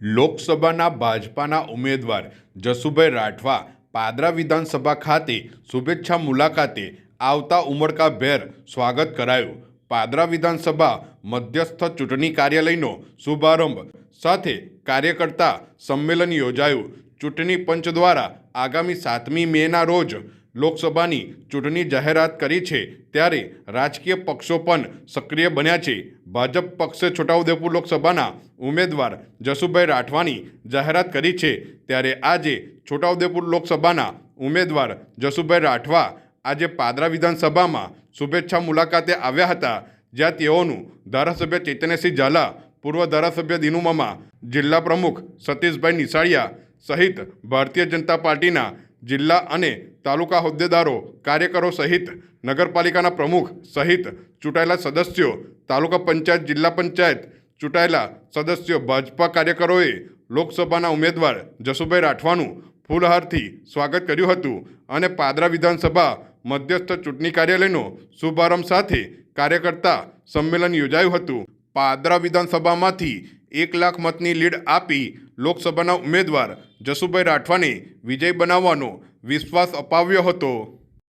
લોકસભાના ભાજપાના ઉમેદવાર જસુભાઈ રાઠવા પાદરા વિધાનસભા ખાતે શુભેચ્છા મુલાકાતે આવતા ઉમળકાભેર સ્વાગત કરાયું. પાદરા વિધાનસભા મધ્યસ્થ ચૂંટણી કાર્યાલયનો શુભારંભ સાથે કાર્યકર્તા સંમેલન યોજાયું. ચૂંટણી પંચ દ્વારા આગામી સાતમી મેના રોજ લોકસભાની ચૂંટણી જાહેરાત કરી છે, ત્યારે રાજકીય પક્ષો પણ સક્રિય બન્યા છે. ભાજપ પક્ષે છોટાઉદેપુર લોકસભાના ઉમેદવાર જસુભાઈ રાઠવાની જાહેરાત કરી છે, ત્યારે આજે છોટાઉદેપુર લોકસભાના ઉમેદવાર જસુભાઈ રાઠવા આજે પાદરા વિધાનસભામાં શુભેચ્છા મુલાકાતે આવ્યા હતા, જ્યાં તેઓનું ધારાસભ્ય ચૈતન્યસિંહ ઝાલા, પૂર્વ ધારાસભ્ય દિનુમામા જિલ્લા પ્રમુખ સતીશભાઈ નિસાળિયા સહિત ભારતીય જનતા પાર્ટીના જિલ્લા અને તાલુકા હોદ્દેદારો, કાર્યકરો સહિત નગરપાલિકાના પ્રમુખ સહિત ચૂંટાયેલા સદસ્યો, તાલુકા પંચાયત, જિલ્લા પંચાયત ચૂંટાયેલા સદસ્યો, ભાજપા કાર્યકરોએ લોકસભાના ઉમેદવાર જસુભાઈ રાઠવાનું ફૂલહારથી સ્વાગત કર્યું હતું અને પાદરા વિધાનસભા મધ્યસ્થ ચૂંટણી કાર્યાલયનો શુભારંભ સાથે કાર્યકર્તા સંમેલન યોજાયું હતું. પાદરા વિધાનસભામાંથી એક લાખ મતની લીડ આપી લોકસભાના ઉમેદવાર જસુભાઈ રાઠવાને વિજય બનાવવાનો વિશ્વાસ અપાવ્યો હતો.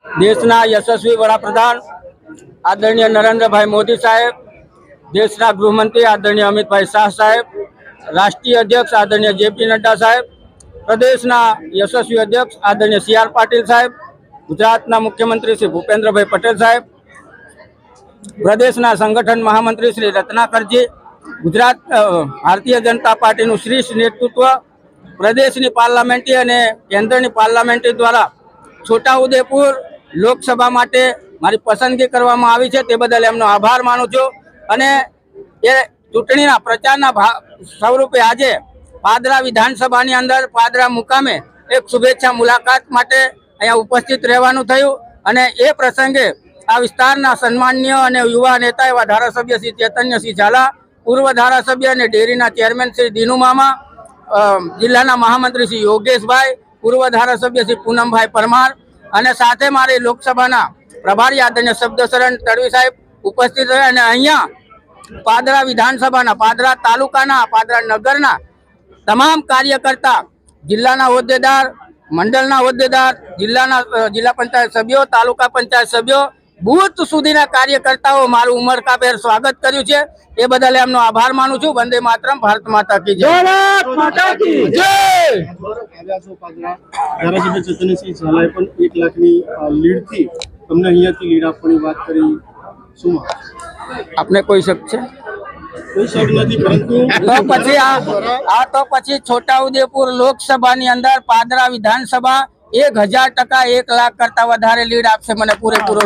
દેશના યશસ્વી વડાપ્રધાન આદરણીય નરેન્દ્રભાઈ મોદી સાહેબ, દેશના ગૃહમંત્રી આદરણીય અમિતભાઈ શાહ સાહેબ, રાષ્ટ્રીય અધ્યક્ષ આદરણીય જેપી નડ્ડા સાહેબ, પ્રદેશના યશસ્વી અધ્યક્ષ આદરણીય સી આર પાટીલ સાહેબ, ગુજરાતના મુખ્યમંત્રી શ્રી ભૂપેન્દ્રભાઈ પટેલ સાહેબ, પ્રદેશના સંગઠન મહામંત્રી શ્રી રત્નાકરજી ગુજરાત ભારતીય જનતા પાર્ટીનું શ્રેષ્ઠ નેતૃત્વ પ્રદેશની પાર્લામેન્ટરી અને કેન્દ્રની પાર્લામેન્ટરી દ્વારા છોટાઉદેપુર લોકસભા માટે મારી પસંદગી કરવામાં આવી છે. તે બદલ એમનો આભાર માનું છું અને એ ચૂંટણીના પ્રચારના સ્વરૂપે આજે પાદરા વિધાનસભાની અંદર પાદરા મુકામે એક શુભેચ્છા મુલાકાત માટે અહીંયા ઉપસ્થિત રહેવાનું થયું અને એ પ્રસંગે આ વિસ્તારના સન્માનીય અને યુવા નેતા એવા ધારાસભ્ય શ્રી ચૈતન્યસિંહ ઝાલા, પૂર્વ ધારાસભ્ય અને ડેરીના ચેરમેન શ્રી દિનુ મામા જિલ્લાના મહામંત્રી શ્રી યોગેશભાઈ, પૂર્વ ધારાસભ્ય શ્રી પૂનમભાઈ પરમાર અને સાથે મારી લોકસભાના પ્રભારી આદરણીય શબ્દશરણ તડવી સાહેબ ઉપસ્થિત રહ્યા અને અહીંયા પાદરા વિધાનસભાના, પાદરા તાલુકાના, પાદરા નગરના તમામ કાર્યકર્તા, જિલ્લાના હોદ્દેદાર, મંડળના હોદ્દેદાર, જિલ્લાના જિલ્લા પંચાયત સભ્યો, તાલુકા પંચાયત સભ્યો બુથ સુધીના કાર્યકર્તાઓ મારું ઉમરકાભેર સ્વાગત કર્યું છે. એ બદલ એમનો આભાર માનું છું. વંદે માતરમ ભારત માતા કી જય. આવ્યા છો પાદરા ધારાસભ્ય ચેતનસિંહ ઝાલાએ પણ એક લાખની લીડથી તમને અહીંયાથી લીડ આપવાની વાત કરી. શું? આપને કોઈ શક છે? તો પછી આ આ તો પછી છોટાઉદેપુર લોકસભાની અંદર પાદરા વિધાનસભા એક હજાર ટકા એક લાખ કરતા વધારે લીડ આપશે મને પૂરેપૂરો.